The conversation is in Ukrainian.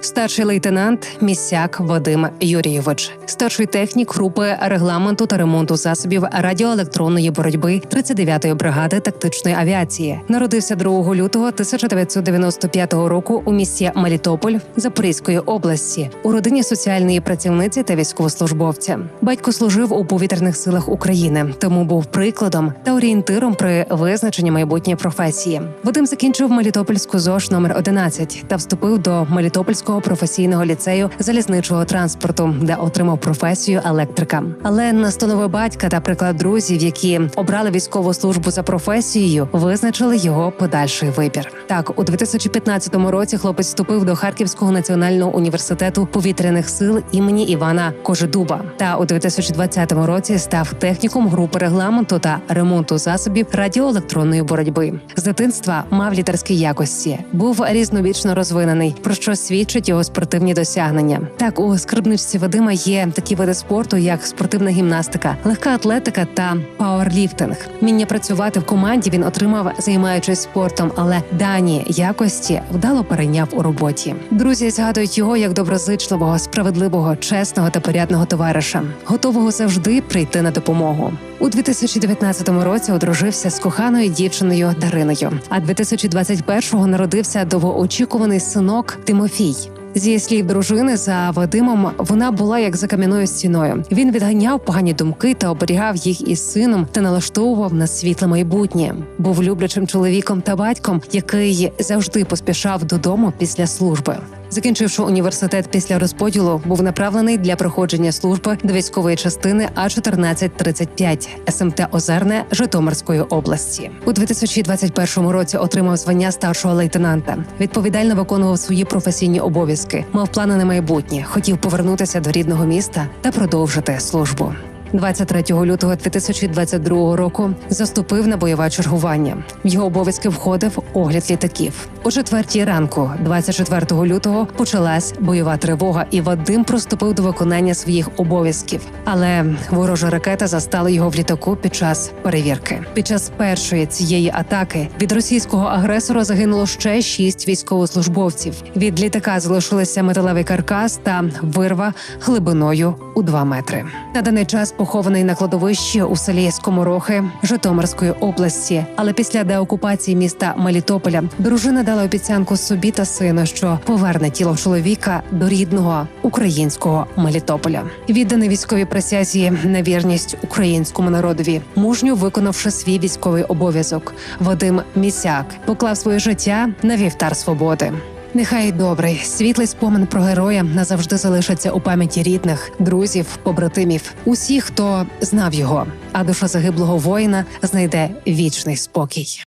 Старший лейтенант Місяк Вадим Юрійович, старший технік групи регламенту та ремонту засобів радіоелектронної боротьби 39-ї бригади тактичної авіації. Народився 2 лютого 1995 року у місті Мелітополь Запорізької області у родині соціальної працівниці та військовослужбовця. Батько служив у повітряних силах України, тому був прикладом та орієнтиром при визначенні майбутньої професії. Вадим закінчив Мелітопольську ЗОЖ номер 11 та вступив до Мелітопольського професійного ліцею залізничого транспорту, де отримав професію електрика. Але настанови батька та приклад друзів, які обрали військову службу за професією, визначили його подальший вибір. Так, у 2015 році хлопець вступив до Харківського національного університету повітряних сил імені Івана Кожедуба. Та у 2020 році став техніком групи регламенту та ремонту засобів радіоелектронної боротьби. З дитинства мав літерські якості, був різновічно розвинений, про що свідчить його спортивні досягнення. Так, у скарбничці Вадима є такі види спорту, як спортивна гімнастика, легка атлетика та пауерліфтинг. Вміння працювати в команді він отримав, займаючись спортом, але дані якості вдало перейняв у роботі. Друзі згадують його як доброзичливого, справедливого, чесного та порядного товариша, готового завжди прийти на допомогу. У 2019 році одружився з коханою дівчиною Дариною. А 2021-го народився довгоочікуваний синок Тимофій. Зі слів дружини за Вадимом, вона була як за кам'яною стіною. Він відганяв погані думки та оберігав їх із сином та налаштовував на світле майбутнє. Був люблячим чоловіком та батьком, який завжди поспішав додому після служби. Закінчивши університет після розподілу, був направлений для проходження служби до військової частини А 1435 СМТ Озерне Житомирської області. У 2021 році отримав звання старшого лейтенанта. Відповідально виконував свої професійні обов'язки, мав плани на майбутнє, хотів повернутися до рідного міста та продовжити службу. 23 лютого 2022 року заступив на бойове чергування. В його обов'язки входив огляд літаків. О четвертій ранку, 24 лютого, почалась бойова тривога, і Вадим проступив до виконання своїх обов'язків. Але ворожа ракета застала його в літаку під час перевірки. Під час першої цієї атаки від російського агресора загинуло ще шість військовослужбовців. Від літака залишилися металевий каркас та вирва глибиною у 2 метри. На даний час похований на кладовищі у селі Скоморохи Житомирської області. Але після деокупації міста Мелітополя дружина дала обіцянку собі та сину, що поверне тіло чоловіка до рідного українського Мелітополя. Відданий військовій присязі на вірність українському народові, мужньо виконавши свій військовий обов'язок. Вадим Місяк поклав своє життя на вівтар свободи. Нехай добрий світлий спомин про героя назавжди залишиться у пам'яті рідних, друзів, побратимів, усіх, хто знав його. А душа загиблого воїна знайде вічний спокій.